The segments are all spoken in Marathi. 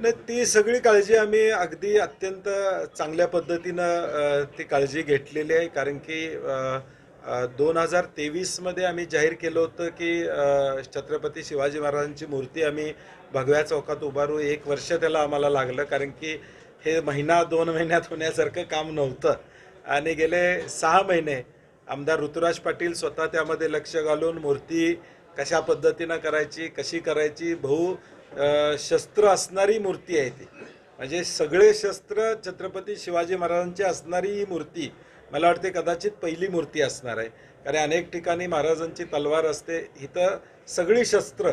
नाही ती सगळी काळजी आम्ही अगदी अत्यंत चांगल्या पद्धतीनं ती काळजी घेतलेली आहे. कारण की दोन हजार तेवीसमध्ये आम्ही जाहीर केलं होतं की छत्रपती शिवाजी महाराजांची मूर्ती आम्ही भगव्या चौकात उभारू एक वर्ष त्याला आम्हाला लागलं. कारण की हे महिना दोन महिन्यात होण्यासारखं काम नव्हतं. आणि गेले सहा महिने आमदार ऋतुराज पाटील स्वतः त्यामध्ये लक्ष घालून मूर्ती कशा पद्धतीनं करायची कशी करायची बहु अ, शस्त्र असणारी मूर्ती आहे ती. म्हणजे सगळे शस्त्र छत्रपती शिवाजी महाराजांची असणारी ही मूर्ती मला वाटते कदाचित पहिली मूर्ती असणार आहे. कारण अनेक ठिकाणी महाराजांची तलवार असते. इथं सगळी शस्त्र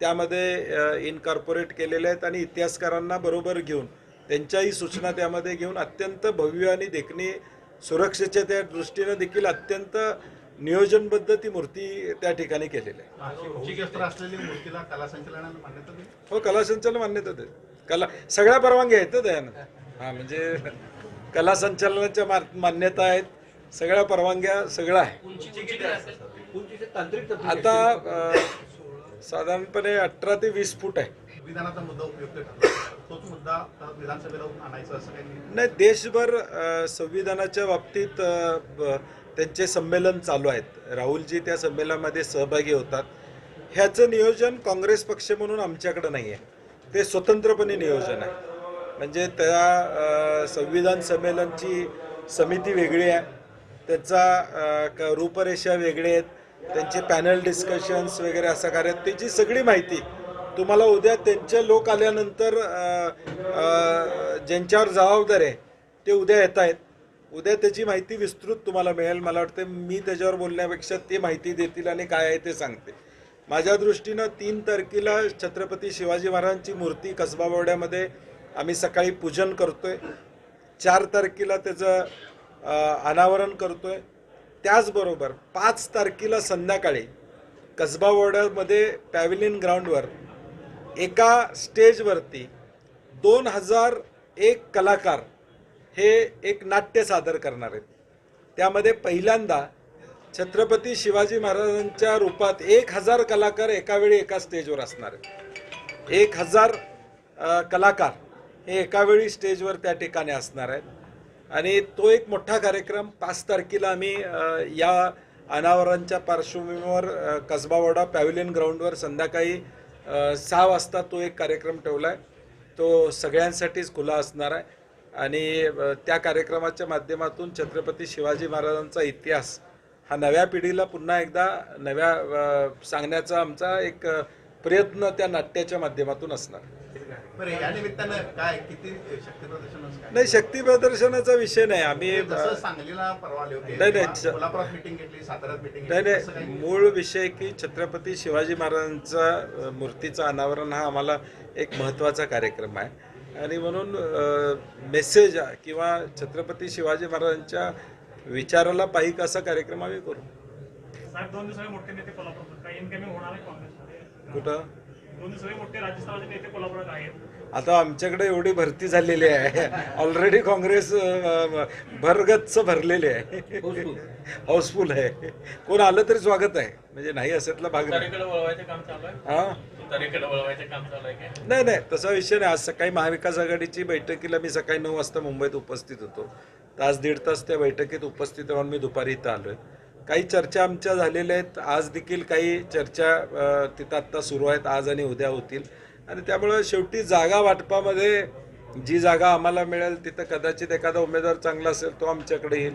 त्यामध्ये इनकॉर्पोरेट केलेले आहेत आणि इतिहासकारांना बरोबर घेऊन त्यांच्याही सूचना त्यामध्ये घेऊन अत्यंत भव्य आणि देखणी सुरक्षेच्या त्या दृष्टीनं देखील अत्यंत नियोजनबद्ध ती मूर्ती त्या ठिकाणी केलेली आहे. हो कला संचालन मान्यता दे कला सगळ्या परवानग्या आहेत ना दयानं हां म्हणजे कला संचालनाच्या मान्यता आहेत. सगळ्या परवानग्या सगळं आहे आता साधारणपणे अठरा ते वीस फूट आहे. तोच मुद्दा विधानसभेला आणायचा असं काही नाही. देशभर संविधानाच्या बाबतीत त्यांचे संमेलन चालू आहेत. राहुलजी त्या संमेलनामध्ये सहभागी होतात. ह्याचं नियोजन काँग्रेस पक्ष म्हणून आमच्याकडे नाही आहे ते स्वतंत्रपणे नियोजन आहे. म्हणजे त्या संविधान संमेलनची समिती वेगळी आहे. त्याचा रूपरेषा वेगळे आहेत. त्यांचे पॅनल डिस्कशन्स वगैरे असं कार्य त्याची सगळी माहिती तुम्हाला उद्या त्यांचे लोक आल्यानंतर ज्यांच्यावर जबाबदार आहे ते उद्या येत आहेत. उद्या त्याची माहिती विस्तृत तुम्हाला मिळेल. मला वाटतं मी त्याच्यावर बोलण्यापेक्षा ते माहिती देतील आणि काय आहे ते सांगते माझ्या दृष्टीनं तीन तारखेला छत्रपती शिवाजी महाराजांची मूर्ती कसबा बोर्ड्यामध्ये आम्ही सकाळी पूजन करतोय. चार तारखेला त्याचं अनावरण करतोय. त्याचबरोबर पाच तारखेला संध्याकाळी कसबा बोर्डामध्ये पॅव्हिलियन ग्राउंडवर एका स्टेजवरती दोन हजार एक कलाकार हे एक नाट्य सादर करणार आहेत. त्यामध्ये पहिल्यांदा छत्रपती शिवाजी महाराजांच्या रूपात एक हजार कलाकार एकावेळी एका स्टेजवर असणार आहेत. एक हजार कलाकार हे एकावेळी स्टेजवर त्या ठिकाणी असणार आहेत. आणि तो एक मोठा कार्यक्रम पाच तारखेला आम्ही या अनावरांच्या पार्श्वभूमीवर कसबावाडा पॅव्हिलियन ग्राउंडवर संध्याकाळी सहा वाजता तो एक कार्यक्रम ठेवला आहे तो सगळ्यांसाठीच खुला असणार आहे. आणि त्या कार्यक्रमाच्या माध्यमातून छत्रपती शिवाजी महाराजांचा इतिहास हा नव्या पिढीला पुन्हा एकदा नव्या सांगण्याचा आमचा एक प्रयत्न त्या नाट्याच्या माध्यमातून असणार. या निमित्तानं काय किती शक्ती प्रदर्शन असं काय नाही शक्ती प्रदर्शनाचा विषय नाही. आम्ही सांगलीला परवा होते नाही, नाही, किंवा च- कोल्हापुरात मिटिंग घेतली साताऱ्यात मिटिंग नाही मूळ विषय की छत्रपती शिवाजी महाराजांचा मूर्तीचं अनावरण हा आम्हाला एक महत्त्वाचा कार्यक्रम आहे. आणि म्हणून मेसेज किंवा छत्रपती शिवाजी महाराजांच्या विचाराला पाहिक असा कार्यक्रम आम्ही करू. साहेब दोन दिवसावे मोठे नेते कोल्हापूरात काही इनकमिंग होणार आहे काँग्रेसमध्ये? कुठं? आता आमच्याकडे एवढी भरती झालेली आहे. ऑलरेडी काँग्रेस भरगच्च भरलेली आहे. हाऊसफुल आहे. कोण आलं तरी स्वागत आहे. म्हणजे नाही असेतला भाग हा? नाही नाही तसा विषय नाही. आज सकाळी महाविकास आघाडीची बैठकीला मी सकाळी नऊ वाजता मुंबईत उपस्थित होतो. तास दीड तास त्या बैठकीत उपस्थित राहून मी दुपारी इथं आलोय. काही चर्चा आमच्या झालेल्या आहेत. आज देखील काही चर्चा तिथं आत्ता सुरू आहेत. आज आणि उद्या होतील. आणि त्यामुळं शेवटी जागा वाटपामध्ये जी जागा आम्हाला मिळेल तिथं कदाचित एखादा उमेदवार चांगला असेल तो आमच्याकडे येईल.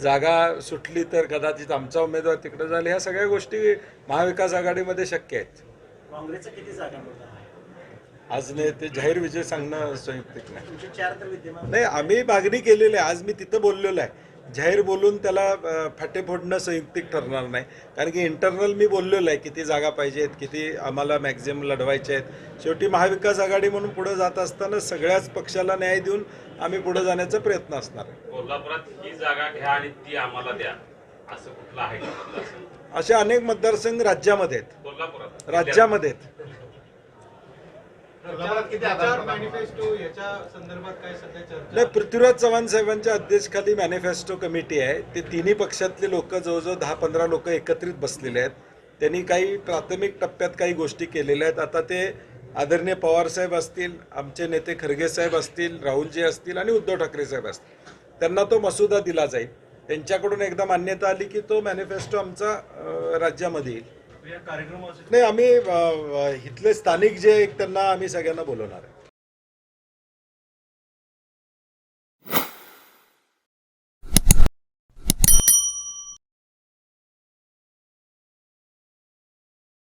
जागा सुटली तर कदाचित आमचा उमेदवार तिकडे जाईल. ह्या सगळ्या गोष्टी महाविकास आघाडीमध्ये शक्य आहेत. काँग्रेसचं किती जागा मिळतात आज नाही ते जाहीर विजय सांगणं संयुक्तिक विद्यमान. नाही आम्ही मागणी केलेली आहे. आज मी तिथं बोललेलो आहे. जाहीर बोलून त्याला फाटे फोडणं संयुक्तिक ठरणार नाही. कारण की इंटरनल मी बोललेलो आहे किती जागा पाहिजेत किती आम्हाला मॅक्झिमम लढवायचे आहेत. शेवटी महाविकास आघाडी म्हणून पुढे जात असताना सगळ्याच पक्षाला न्याय देऊन आम्ही पुढे जाण्याचा प्रयत्न असणार आहे. कोल्हापुरात ही जागा घ्या आणि ती आम्हाला द्या. असं कुठलं आहे? असे अनेक मतदारसंघ राज्यामध्ये आहेत. कोल्हापुरात. राज्यामध्ये आहेत. नाही पृथ्वीराज चव्हाण साहेबांच्या अध्यक्षखाली मॅनिफेस्टो कमिटी आहे. ते तिन्ही पक्षातले लोक जवळजवळ दहा पंधरा लोक एकत्रित बसलेले आहेत. त्यांनी काही प्राथमिक टप्प्यात काही गोष्टी केलेल्या आहेत. आता ते आदरणीय पवार साहेब असतील आमचे नेते खरगे साहेब असतील राहुलजी असतील आणि उद्धव ठाकरे साहेब असतील. त्यांना तो मसुदा दिला जाईल. त्यांच्याकडून एकदा मान्यता आली की तो मॅनिफेस्टो आमचा राज्यामध्ये येईल. नाही आम्ही इथले स्थानिक जे एक त्यांना आम्ही सगळ्यांना बोलवणार आहे.